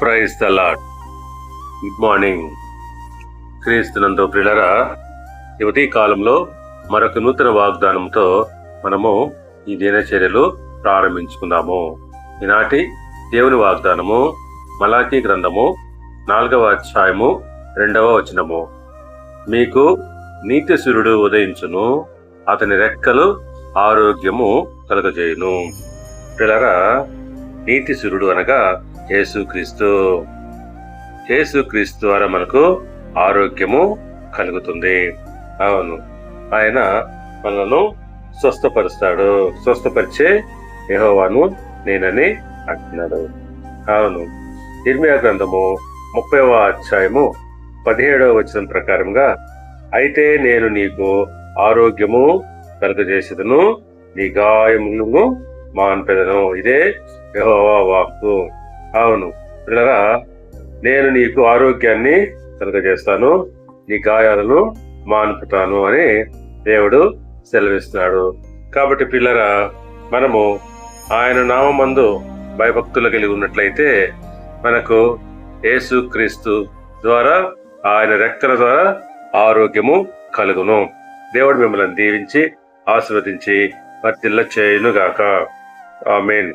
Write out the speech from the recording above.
Praise the lord good morning క్రీస్తునందు ప్రిలరా ఈ కాలంలో మరొక నూతన వాగ్దానంతో మనము ఈ దినచర్యలు ప్రారంభించుకుందాము. ఈనాటి దేవుని వాగ్దానము మలాఖీ గ్రంథము నాలుగవ అధ్యాయము రెండవ వచనము. మీకు నీతి సూర్యుడు ఉదయించును అతని రెక్కలు ఆరోగ్యము కలగజేయును. పిల్లరా నీతి సురుడు అనగా యేసుక్రీస్తు. యేసుక్రీస్తు ద్వారా మనకు ఆరోగ్యము కలుగుతుంది. అవును. ఆయన మనలను స్వస్థపరుస్తాడు. స్వస్థపరిచే యహోవాను నేనని అంటున్నాడు. అవును. ఇర్మియా గ్రంథము ముప్పైవ అధ్యాయము పదిహేడవ వచనం ప్రకారంగా అయితే నేను నీకు ఆరోగ్యము కలుగజేసేదను నీ గాయములను మాన్పెదను. ఇదే యహోవా వాక్కు. అవును. పిల్లరా నేను నీకు ఆరోగ్యాన్ని కలుగజేస్తాను నీ గాయాలను మాన్పుతాను అని దేవుడు సెలవిస్తున్నాడు. కాబట్టి పిల్లరా మనము ఆయన నామందు భయభక్తులు కలిగి ఉన్నట్లయితే మనకు యేసు క్రీస్తు ద్వారా ఆయన రెక్కల ద్వారా ఆరోగ్యము కలుగును. దేవుడు మిమ్మల్ని దీవించి ఆశీర్వదించి వర్తిల్ల చేయునుగాక ఆమెన్.